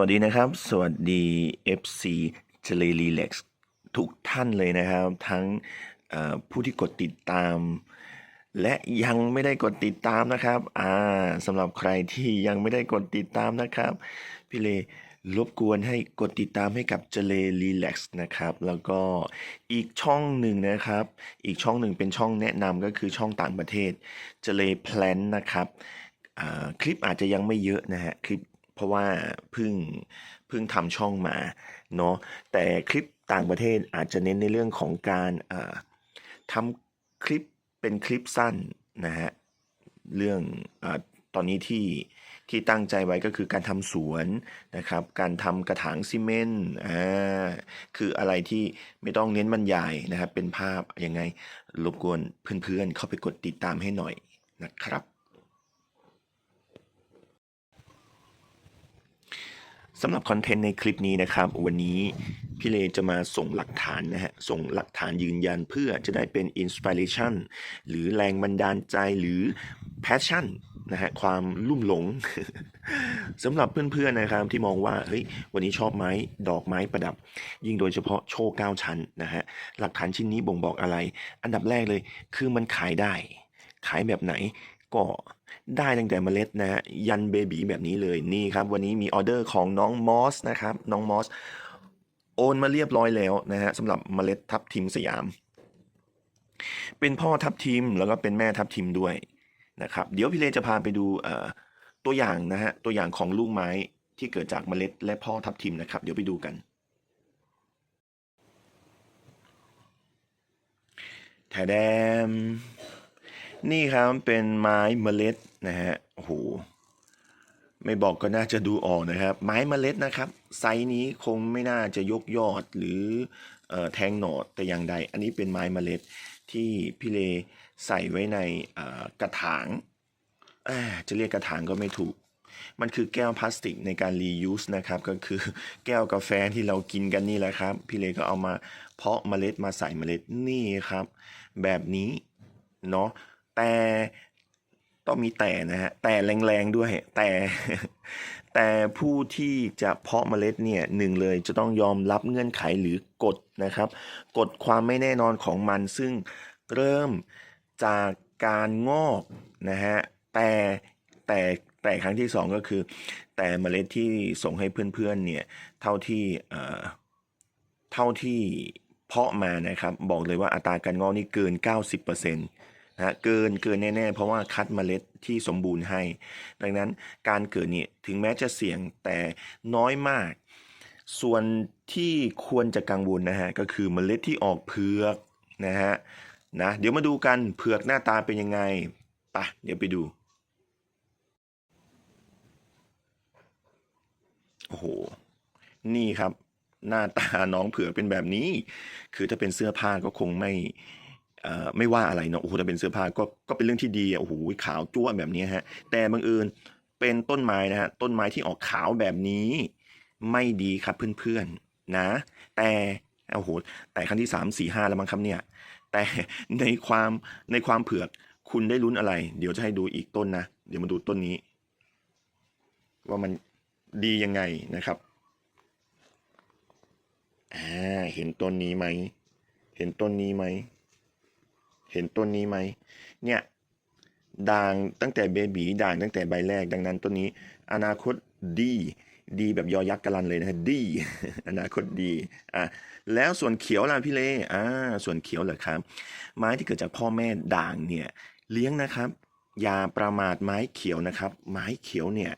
วัสดีนะครับ สวัสดี FC เจเลรีเล็กซ์ทุกท่านเลยนะครับ ทั้งผู้ที่กดติดตาม และยังไม่ได้กดติดตามนะครับอ่าสำหรับใครที่ยังไม่ได้กดติดตามนะครับ พี่เลรบกวนให้กดติดตามให้กับเจเลรีแล็กซ์นะครับ แล้วก็อีกช่องหนึ่งนะครับ อีกช่องหนึ่งเป็นช่องแนะนำก็คือช่องต่างประเทศเจเลแพลนนะครับคลิปอาจจะยังไม่เยอะนะฮะคลิป เพราะว่าเพิ่งเพิ่งทำช่องมาเนาะแต่คลิปต่างประเทศอาจจะเน้นในเรื่องของการทำคลิปเป็นคลิปสั้นนะฮะเรื่องอตอนนี้ที่ที่ตั้งใจไว้ก็คือการทำสวนนะครับ การทำกระถางซีเมนต์อ่าคืออะไรที่ไม่ต้องเน้นบรรยายนะครับ เป็นภาพยังไงรบกวนเพื่อนๆ เข้าไปกดติดตามให้หน่อยนะครับ สำหรับคอนเทนต์ในคลิปนี้นะครับ วันนี้พี่เลจะมาส่งหลักฐานนะฮะส่งหลักฐานยืนยันเพื่อจะได้เป็นอินสปิเรชันหรือแรงบันดาลใจหรือแพชชั่นนะฮะความลุ่มหลงสำหรับเพื่อนๆนะครับที่มองว่าเฮ้ยวันนี้ชอบไม้ดอกไม้ประดับ ยิ่งโดยเฉพาะโชว์เก้าชั้นนะฮะหลักฐานชิ้นนี้บ่งบอกอะไร อันดับแรกเลยคือมันขายได้ ขายแบบไหน ก็ได้ตั้งแต่เมล็ดนะฮะยันเบบีแบบนี้เลยนี่ครับ วันนี้มีออเดอร์ของน้องมอสนะครับน้องมอสโอนมาเรียบร้อยแล้วนะฮะสำหรับเมล็ดทับทิมสยาม เป็นพ่อทับทิมแล้วก็เป็นแม่ทับทิมด้วยนะครับเดี๋ยวพี่เลจะพาไปดูตัวอย่างนะฮะตัวอย่างของลูกไม้ที่เกิดจากเมล็ดและพ่อทับทิมนะครับ เดี๋ยวไปดูกัน แถดม นี่ครับเป็นไม้เมล็ดนะฮะโอ้โหไม่บอกก็น่าจะดูออกนะครับ ไม้เมล็ดนะครับ ไซส์นี้คงไม่น่าจะยกยอดหรือออแทงหนอดแต่อย่างใด อันนี้เป็นไม้เมล็ดที่พี่เลใส่ไว้ในกระถางจะเรียกกระถางก็ไม่ถูก มันคือแก้วพลาสติกในการ reuse นะครับ ก็คือแก้วกาแฟที่เรากินกันนี่แหละครับ พี่เลก็เอามาเพาะเมล็ดมาใส่เมล็ดนี่ครับ แบบนี้เนาะ แต่ต้องมีแต่นะฮะแต่แรงๆด้วยแต่แต่ผู้ที่จะเพาะเมล็ดเนี่ยหนึ่งเลยจะต้องยอมรับเงื่อนไขหรือกฎนะครับกฎความไม่แน่นอนของมันซึ่งเริ่มจากการงอกนะฮะแต่แต่แต่ครั้งที่สองก็คือ แต่เมล็ดที่ส่งให้เพื่อนๆเนี่ยเท่าที่เอ่อเท่าที่เพาะมานะครับ บอกเลยว่าอัตราการงอกนี่เกิน 90% นะเกินเกินแน่ๆ เพราะว่าคัดเมล็ดที่สมบูรณ์ให้ ดังนั้นการเกิดเนี่ยถึงแม้จะเสี่ยงแต่น้อยมาก ส่วนที่ควรจะกังวลนะฮะก็คือเมล็ดที่ออกเผือกนะฮะนะเดี๋ยวมาดูกันเผือกหน้าตาเป็นยังไงปะเดี๋ยวไปดูโอ้โหนี่ครับหน้าตาน้องเผือกเป็นแบบนี้ คือถ้าเป็นเสื้อผ้าก็คงไม่ ไม่ว่าอะไรเนาะโอ้โหถ้าเป็นเสื้อผ้าก็ก็เป็นเรื่องที่ดีอะโอ้โหขาวจ้วแบบนี้ฮะ แต่บังเอิญเป็นต้นไม้นะฮะต้นไม้ที่ออกขาวแบบนี้ไม่ดีครับเพื่อนๆนะ แต่โอ้โหแต่ครั้งที่สามสี่ห้าแล้วมั้งครับเนี่ย แต่ในความในความเผือกคุณได้ลุ้นอะไร เดี๋ยวจะให้ดูอีกต้นนะ เดี๋ยวมาดูต้นนี้ ว่ามันดียังไงนะครับอ่าเห็นต้นนี้ไหม เห็นต้นนี้ไหม เห็นต้นนี้ไหมเนี่ยด่างตั้งแต่เบบีด่างตั้งแต่ใบแรกดังนั้นต้นนี้ อนาคตดีดีแบบยอยักษ์กรันเลยนะฮะดีอนาคตดีอะแล้วส่วนเขียวล่ะพี่เล่อ่าส่วนเขียวเหรอครับ ไม้ที่เกิดจากพ่อแม่ด่างเนี่ย เลี้ยงนะครับ อย่าประมาทไม้เขียวนะครับ ไม้เขียวเนี่ย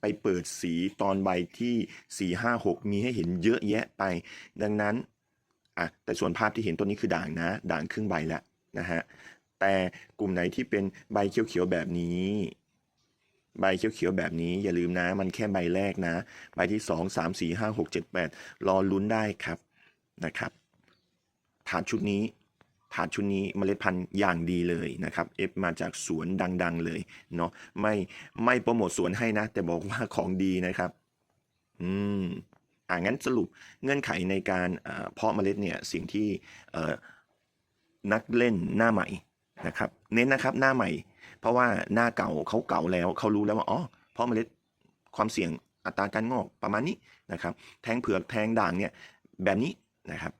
ไปเปิดสีตอนใบที่สี่ห้าหกมีให้เห็นเยอะแยะไป ดังนั้น อะแต่ส่วนภาพที่เห็นต้นนี้คือด่างนะ ด่างครึ่งใบแล้วนะฮะแต่กลุ่มไหนที่เป็นใบเขียวๆแบบนี้ ใบเขียวๆแบบนี้อย่าลืมนะ มันแค่ใบแรกนะ ใบที่สองสามสี่ห้าหกเจ็ดแปดรอลุ้นได้ครับนะครับถาดชุดนี้ถาดชุดนี้เมล็ดพันธุ์อย่างดีเลยนะครับเอฟมาจากสวนดัง ๆ เลยเนาะไม่ไม่โปรโมทสวนให้นะ แต่บอกว่าของดีนะครับ อืม อ่างั้นสรุปเงื่อนไขในการเพาะเมล็ดเนี่ยสิ่งที่นักเล่นหน้าใหม่นะครับ เน้นนะครับหน้าใหม่ เพราะว่าหน้าเก่าเขาเก่าแล้วเขารู้แล้วว่าอ๋อเพาะเมล็ดความเสี่ยงอัตราการงอกประมาณนี้นะครับ แทงเผือกแทงด่างเนี่ยแบบนี้นะครับ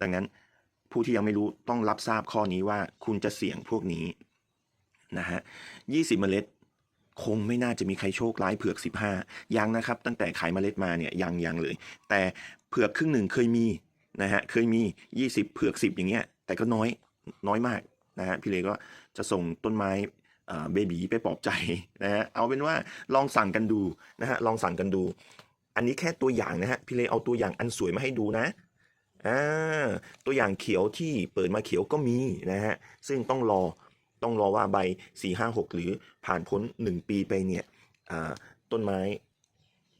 ดังนั้นผู้ที่ยังไม่รู้ต้องรับทราบข้อนี้ว่าคุณจะเสี่ยงพวกนี้นะฮะยี่สิบเมล็ด คงไม่น่าจะมีใครโชคร้ายเผือก 15 ยังนะครับ ตั้งแต่ขายเมล็ดมาเนี่ยยังยังเลย แต่เผือกครึ่งหนึ่งเคยมีนะฮะเคยมี 20 เผือก 10 อย่างเงี้ย แต่ก็น้อยน้อยมากนะฮะพี่เลก็จะส่งต้นไม้เบบีไปปลอบใจนะฮะเอาเป็นว่าลองสั่งกันดูนะฮะลองสั่งกันดู อันนี้แค่ตัวอย่างนะฮะพี่เลเอาตัวอย่างอันสวยมาให้ดูนะอ่าตัวอย่างเขียวที่เปิดมาเขียวก็มีนะฮะซึ่งต้องรอ ต้องรอว่าใบ 4 5 6 หรือผ่านพ้น 1 ปีไปเนี่ยต้นไม้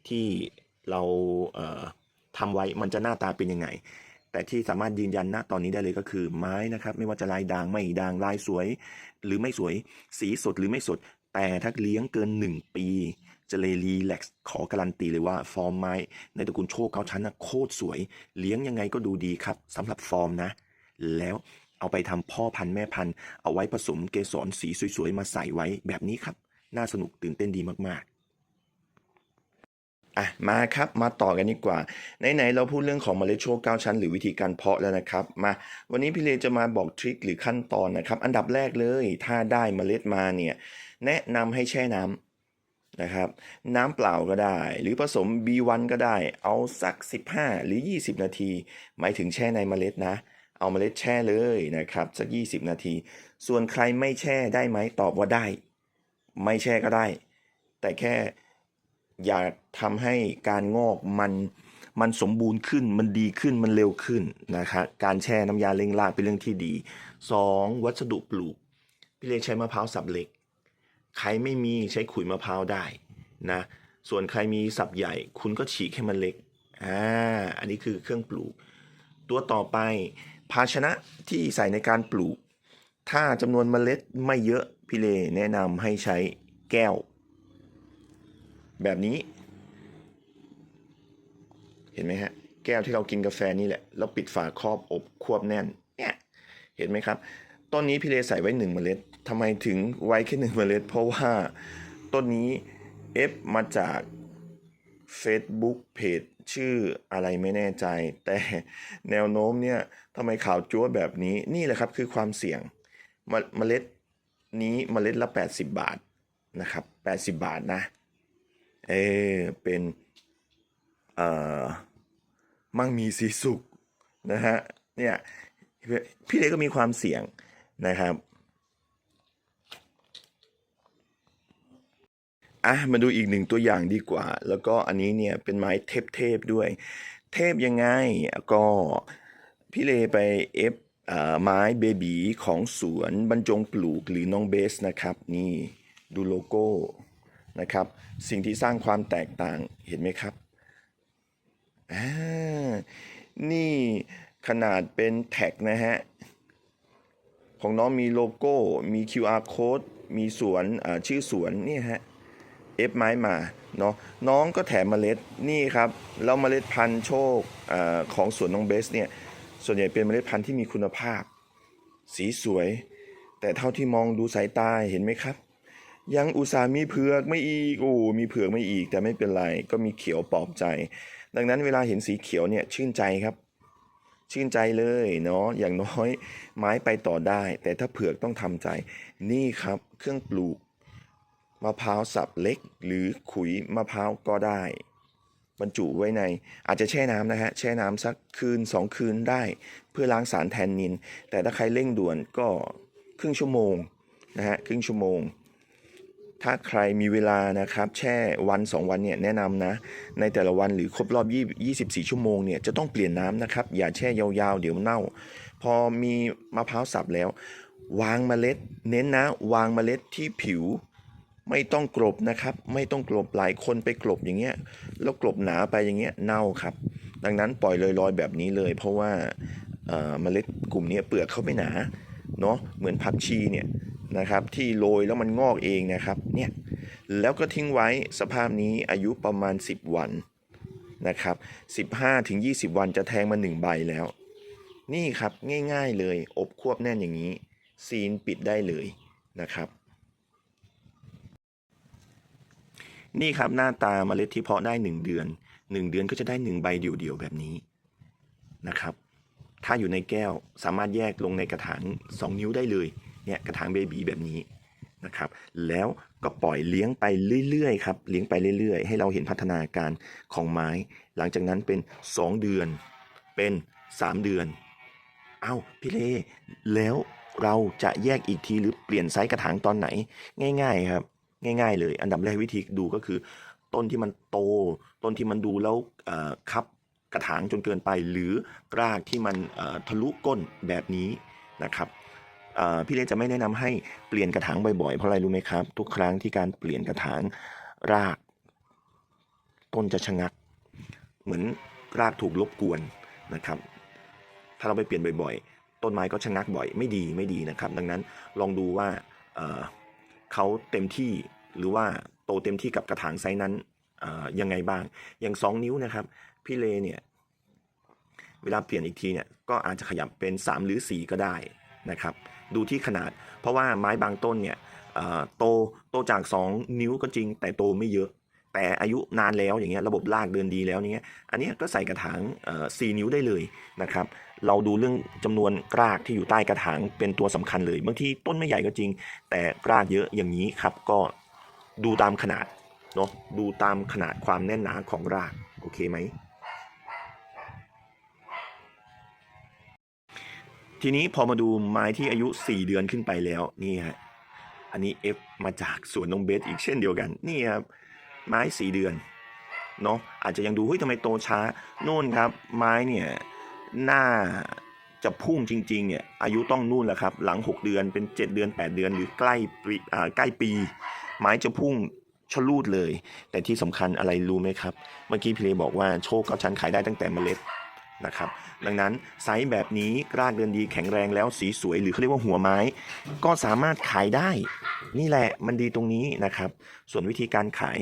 ที่เราเทำไว้มันจะหน้าตาเป็นยังไง แต่ที่สามารถยืนยันณตอนนี้ได้เลยก็คือไม้นะครับ ไม่ว่าจะลายด่างไม่ด่างลายสวย หรือไม่สวยสีสดหรือไม่สด แต่ถ้าเลี้ยงเกิน 1 ปีจะเลยรีแลกซ์ขอการันตีเลยว่าฟอร์มไม้ ในตระกูลโชคเก้าชั้นนะโคตรสวย เลี้ยงยังไงก็ดูดีครับสำหรับฟอร์มนะ แล้ว เอาไปทำพ่อพันธุ์แม่พันธุ์เอาไว้ผสมเกสรสีสวยๆ มาใส่ไว้แบบนี้ครับ น่าสนุกตื่นเต้นดีมากๆ อะมาครับมาต่อกันดีกว่าไหนๆเราพูดเรื่องของเมล็ดโชคเก้าชั้น หรือวิธีการเพาะแล้วนะครับ มาวันนี้พี่เลจะมาบอกทริคหรือขั้นตอนนะครับ อันดับแรกเลย ถ้าได้เมล็ดมาเนี่ยแนะนำให้แช่น้ำนะครับน้ำเปล่าก็ได้ หรือผสม B1 ก็ได้ เอาสัก 15 หรือ 20 นาที หมายถึงแช่ในเมล็ดนะ เอาเมล็ดแช่เลยนะครับสัก 20 นาที ส่วนใครไม่แช่ได้ไหมตอบว่าได้ ไม่แช่ก็ได้ แต่แค่อยากทำให้การงอกมันมันสมบูรณ์ขึ้นมันดีขึ้นมันเร็วขึ้นนะครับการแช่น้ำยาเร่งรากเป็นเรื่องที่ดี 2. วัสดุปลูก พี่เลใช้มะพร้าวสับเหล็ก ใครไม่มีใช้ขุยมะพร้าวได้นะส่วนใครมีสับใหญ่คุณก็ฉีกให้มันเล็กอ่าอันนี้คือเครื่องปลูก ตัวต่อไป ภาชนะที่ใส่ในการปลูก ถ้าจำนวนเมล็ดไม่เยอะพี่เลแนะนำให้ใช้แก้ว แบบนี้ เห็นไหมฮะ แก้วที่เรากินกาแฟนี่แหละ แล้วปิดฝาครอบอบควบแน่น เนี่ยเห็นไหมครับ ต้นนี้พี่เลใส่ไว้หนึ่งเมล็ดทำไมถึงไว้แค่หนึ่งเมล็ด เพราะว่าต้นนี้เอฟมาจาก Facebook เพจ ชื่ออะไรไม่แน่ใจ แต่แนวโน้มเนี่ยทำไมข่าวจั๊วแบบนี้นี่แหละครับคือความเสี่ยงมเมล็ดนี้เมล็ดละ 80 บาทนะครับ 80 บาทนะเออเป็นเอ่อมั่งมีสีสุขนะฮะเนี่ยพี่เล็กก็มีความเสี่ยงนะครับ อะมาดูอีกหนึ่งตัวอย่างดีกว่า แล้วก็อันนี้เนี่ยเป็นไม้เทพเทพด้วย เทพยังไงก็พี่เลไปเอฟอ่อไม้เบบีของสวนบรรจงปลูกหรือน้องเบสนะครับ นี่ดูโลโก้นะครับ สิ่งที่สร้างความแตกต่างเห็นไหมครับอ่านี่ขนาดเป็นแท็กนะฮะ ของน้องมีโลโก้ มี QR code มีสวนอ่าชื่อสวนเนี่ยฮะ เอฟไม้มาเนาะน้องก็แถมเมล็ดนี่ครับแล้วเมล็ดพันธุ์โชคอของสวนน้องเบสเนี่ยส่วนใหญ่เป็นเมล็ดพันธุ์ที่มีคุณภาพ สีสวย แต่เท่าที่มองดูสายตาเห็นไหมครับ ยังอุตส่าห์มีเผือกไม่อีกโอ้มีเผือกไม่อีก แต่ไม่เป็นไรก็มีเขียวปลอบใจ ดังนั้นเวลาเห็นสีเขียวเนี่ยชื่นใจครับ ชื่นใจเลยเนาะอย่างน้อยไม้ไปต่อได้ แต่ถ้าเผือกต้องทำใจ นี่ครับเครื่องปลูก มะพร้าวสับเล็ก หรือขุยมะพร้าวก็ได้ บรรจุไว้ในอาจจะแช่น้ำนะฮะแช่น้ำสักคืน 2 คืนได้ เพื่อล้างสารแทนนิน แต่ถ้าใครเร่งด่วนก็ครึ่งชั่วโมงนะฮะครึ่งชั่วโมง ถ้าใครมีเวลานะครับ แช่วัน 2 วันเนี่ยแนะนำนะ ในแต่ละวันหรือครบรอบ 24 ชั่วโมงเนี่ยจะต้องเปลี่ยนน้ำนะครับ อย่าแช่ยาวๆ เดี๋ยวเน่า พอมีมะพร้าวสับแล้ว วางเมล็ด เน้นนะ วางเมล็ดที่ผิว ไม่ต้องกลบนะครับ ไม่ต้องกลบหลายคนไปกลบอย่างเงี้ยแล้วกลบหนาไปอย่างเงี้ยเน่าครับ ดังนั้นปล่อยลอยๆแบบนี้เลย เพราะว่าเมล็ดกลุ่มนี้เปลือกเขาไม่หนาเนาะเหมือนผักชีเนี่ยนะครับที่โรยแล้วมันงอกเองนะครับเนี่ยแล้วก็ทิ้งไว้สภาพนี้อายุประมาณ 10 วันนะครับ15ถึง20 วันจะแทงมา 1 ใบแล้ว นี่ครับง่ายๆเลย อบควบแน่นอย่างนี้ ซีนปิดได้เลยนะครับ นี่ครับหน้าตาเมล็ดที่เพาะได้ 1 เดือน 1 เดือนก็จะได้ 1 ใบเดี่ยวๆแบบนี้นะครับ ถ้าอยู่ในแก้วสามารถแยกลงในกระถาง 2 นิ้วได้เลยเนี่ยกระถางเบบีแบบนี้นะครับ แล้วก็ปล่อยเลี้ยงไปเรื่อยๆครับเลี้ยงไปเรื่อยๆ ให้เราเห็นพัฒนาการของไม้ หลังจากนั้นเป็น 2 เดือน เป็น 3 เดือน เอ้าพี่เลแล้วเราจะแยกอีกทีหรือเปลี่ยนไซส์กระถางตอนไหน ง่าย ๆ ครับ ง่าย ๆ เลย อันดับแรกวิธีดูก็คือ ต้นที่มันโต ต้นที่มันดูแล้วอ่อคับกระถางจนเกินไป หรือรากที่มันอ่อทะลุก้นแบบนี้นะครับอ่อพี่เล็กจะไม่แนะนำให้เปลี่ยนกระถางบ่อยๆ เพราะอะไรรู้ไหมครับ ทุกครั้งที่การเปลี่ยนกระถางราก ต้นจะชะงัก เหมือนรากถูกรบกวนนะครับ ถ้าเราไปเปลี่ยนบ่อย ๆ ต้นไม้ก็ชะงักบ่อยไม่ดีไม่ดีนะครับ ดังนั้นลองดูว่า เขาเต็มที่หรือว่าโตเต็มที่กับกระถางไซส์นั้นยังไงบ้าง อย่าง 2 นิ้วนะครับ พี่เลเนี่ยเวลาเปลี่ยนอีกทีเนี่ยก็อาจจะขยับเป็น 3 หรือ 4 ก็ได้นะครับ ดูที่ขนาด เพราะว่าไม้บางต้นเนี่ยโตโตจาก 2 นิ้วก็จริง แต่โตไม่เยอะ แต่อายุนานแล้วอย่างเงี้ยระบบรากเดินดีแล้วอย่างเงี้ยอันนี้ก็ใส่กระถางเอ่อ4นิ้วได้เลยนะครับ เราดูเรื่องจำนวนรากที่อยู่ใต้กระถางเป็นตัวสำคัญเลย บางทีต้นไม่ใหญ่ก็จริง แต่รากเยอะอย่างนี้ครับ ก็ดูตามขนาดเนาะดูตามขนาดความแน่นหนาของรากโอเคไหมทีนี้พอมาดูไม้ที่อายุ 4 เดือนขึ้นไปแล้วนี่ฮะอันนี้ F มาจากสวนนงเบสอีกเช่นเดียวกันนี่ครับไม้ 4 เดือนเนาะอาจจะยังดูเฮ้ยทำไมโตช้านู่นครับ ไม้เนี่ย น่าจะพุ่งจริงๆเนี่ยอายุต้องนู่นแหละครับ หลัง 6 เดือนเป็น 7 เดือน 8 เดือนหรือใกล้ปีใกล้ปี ไม้จะพุ่งชะลูดเลย แต่ที่สำคัญอะไรรู้ไหมครับ เมื่อกี้พี่เลบอกว่าโชคเก้าชั้นขายได้ตั้งแต่เมล็ดนะครับดังนั้นไซส์แบบนี้รากเดินดีแข็งแรงแล้วสีสวยหรือเขาเรียกว่าหัวไม้ ก็สามารถขายได้ นี่แหละมันดีตรงนี้นะครับ ส่วนวิธีการขาย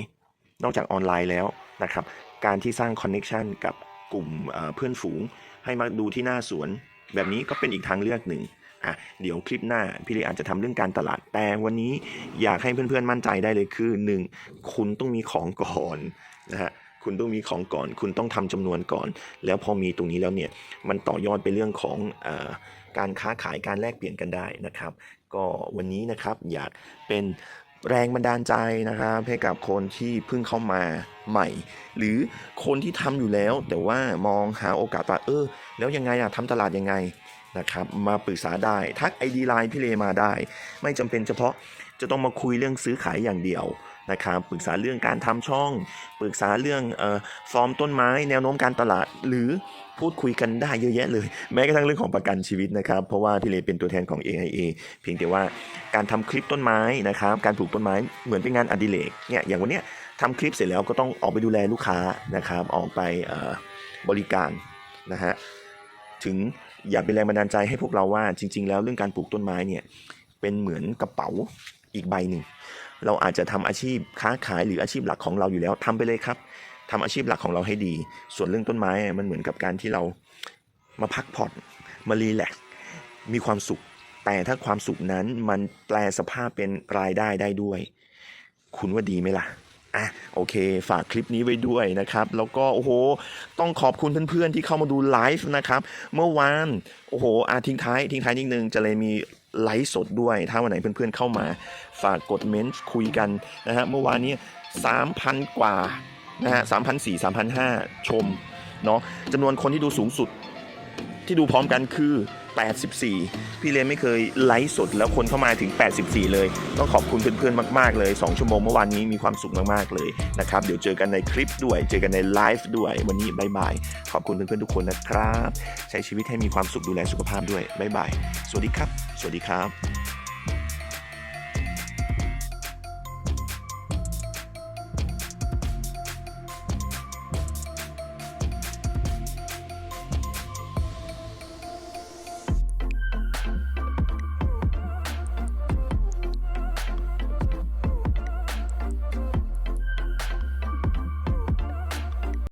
นอกจากออนไลน์แล้วนะครับ การที่สร้างคอนเน็ชันกับกลุ่มเพื่อนฝูง ให้มาดูที่หน้าสวน แบบนี้ก็เป็นอีกทางเลือกหนึ่งอะเดี๋ยวคลิปหน้าพี่เลอาจจะทำเรื่องการตลาดแต่วันนี้อยากให้เพื่อนๆมั่นใจได้เลยคือหนึ่งคุณต้องมีของก่อนนะฮะคุณต้องมีของก่อน คุณต้องทำจำนวนก่อน แล้วพอมีตรงนี้แล้วเนี่ยมันต่อยอดไปเรื่องของอการค้าขายการแลกเปลี่ยนกันได้นะครับ ก็วันนี้นะครับอยากเป็น แรงบันดาลใจนะครับให้กับคนที่เพิ่งเข้ามาใหม่ หรือคนที่ทำอยู่แล้ว แต่ว่ามองหาโอกาสว่าเออ แล้วยังไงอะทำตลาดยังไงนะครับมาปรึกษาได้ทักไอดีไลน์พี่เลมาได้ ไม่จำเป็นเฉพาะจะต้องมาคุยเรื่องซื้อขายอย่างเดียว นะครับปรึกษาเรื่องการทำช่อง ปรึกษาเรื่องออฟอร์มต้นไม้ แนวโน้มการตลาด หรือพูดคุยกันได้เยอะแยะเลย แม้กระทั่งเรื่องของประกันชีวิตนะครับ เพราะว่าพี่เลเป็นตัวแทนของ AIA เพียงแต่ว่าการทำคลิปต้นไม้นะครับ การปลูกต้นไม้เหมือนเป็นงานอดิเรกเนี่ยอย่างวันเนี้ยทำคลิปเสร็จแล้วก็ต้องออกไปดูแลลูกค้านะครับ ออกไปบริการนะฮะถึงอยากเป็นแรงบันดาลใจให้พวกเราว่าจริง ๆ แล้วเรื่องการปลูกต้นไม้เนี่ยเป็นเหมือนกระเป๋า อีกใบหนึ่ง เราอาจจะทำอาชีพค้าขายหรืออาชีพหลักของเราอยู่แล้วทำไปเลยครับทำอาชีพหลักของเราให้ดี ส่วนเรื่องต้นไม้มันเหมือนกับการที่เรามาพักผ่อนมารีแลกซ์มีความสุข แต่ถ้าความสุขนั้นมันแปลสภาพเป็นรายได้ได้ด้วย คุณว่าดีไหมล่ะอะโอเค ฝากคลิปนี้ไว้ด้วยนะครับ แล้วก็โอ้โห ต้องขอบคุณเพื่อนๆที่เข้ามาดูไลฟ์นะครับ เมื่อวานโอ้โหอาทิ้งท้ายทิ้งท้ายนิดนึงจะเลยมี ไลฟ์สดด้วย ถ้าวันไหนเพื่อนๆเข้ามา ฝากกดเมนต์คุยกันนะฮะเมื่อวานนี้ 3,000 กว่านะฮะ3,400 3,500ชมเนาะจำนวนคนที่ดูสูงสุดที่ดูพร้อมกันคือ 84 พี่เลนไม่เคยไลฟ์สดแล้วคนเข้ามาถึง 84 เลย ต้องขอบคุณเพื่อนๆมากๆเลย 2 ชั่วโมงเมื่อวานนี้มีความสุขมากๆเลยนะครับ เดี๋ยวเจอกันในคลิปด้วย เจอกันในไลฟ์ด้วย วันนี้บายบาย ขอบคุณเพื่อนๆทุกคนนะครับ ใช้ชีวิตให้มีความสุขดูแลสุขภาพด้วยบายบาย สวัสดีครับ สวัสดีครับ